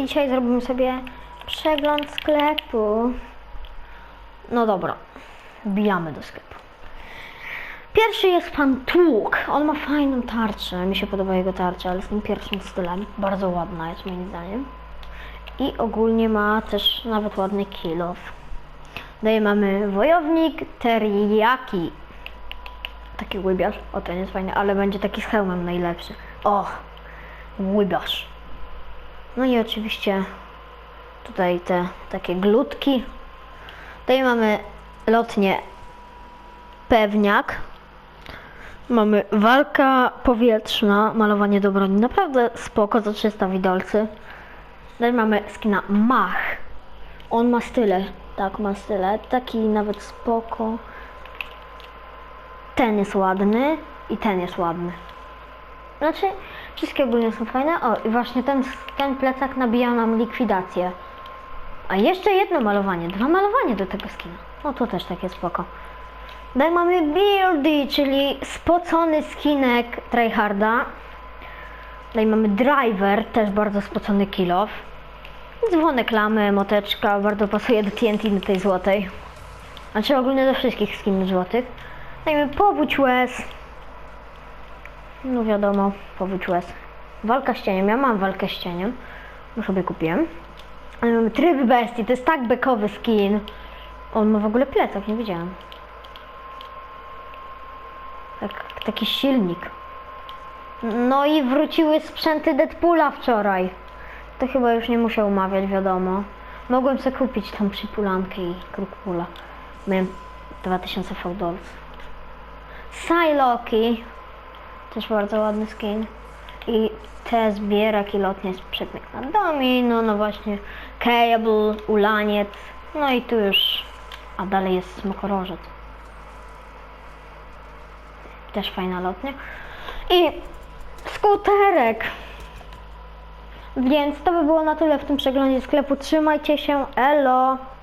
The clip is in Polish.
i dzisiaj zrobimy sobie przegląd sklepu. No dobra, wbijamy do sklepu. Pierwszy jest pan Tłuk. On ma fajną tarczę. Mi się podoba jego tarcza, ale z tym pierwszym stylem. Bardzo ładna jest moim zdaniem. I ogólnie ma też nawet ładny kill off. Dalej mamy wojownik teriyaki. Taki łybiarz. O, ten jest fajny, ale będzie taki z hełmem najlepszy. O, łybiarz. No i oczywiście tutaj te takie glutki. Tutaj mamy lotnie pewniak. Mamy walka powietrzna, malowanie do broni. Naprawdę spoko za 300 widolcy. Dalej mamy skina Mach. On ma style. Tak, ma style. Taki nawet spoko. Ten jest ładny i ten jest ładny. Znaczy, wszystkie ogólnie są fajne. O, i właśnie ten, ten plecak nabija nam likwidację. A jeszcze jedno malowanie, dwa malowanie do tego skina. No to też takie spoko. Dalej mamy Beardy, czyli spocony skinek tryharda. Dalej mamy Driver, też bardzo spocony kill off. Dzwonek lamy, moteczka, bardzo pasuje do TNT do tej złotej. Znaczy ogólnie do wszystkich skinów złotych. Dajmy powódź łez. No wiadomo, powódź łez. Walka z cieniem, ja mam walkę z cieniem. Bo sobie kupiłem. Ale mamy tryb bestii, to jest tak bekowy skin. On ma w ogóle plecak, nie widziałem. Tak, taki silnik. No i wróciły sprzęty Deadpoola wczoraj. To chyba już nie muszę umawiać, wiadomo. Mogłem sobie kupić tą przypulankę i krukpula. Miałem 2000 fałdolców. Psylocki. Też bardzo ładny skin. I te zbierak i lotnie jest przedmiot na domino, no właśnie. Cable, ulaniec. No i tu już. A dalej jest smokorożec. Też fajna lotnia. I skuterek. Więc to by było na tyle w tym przeglądzie sklepu. Trzymajcie się. Elo.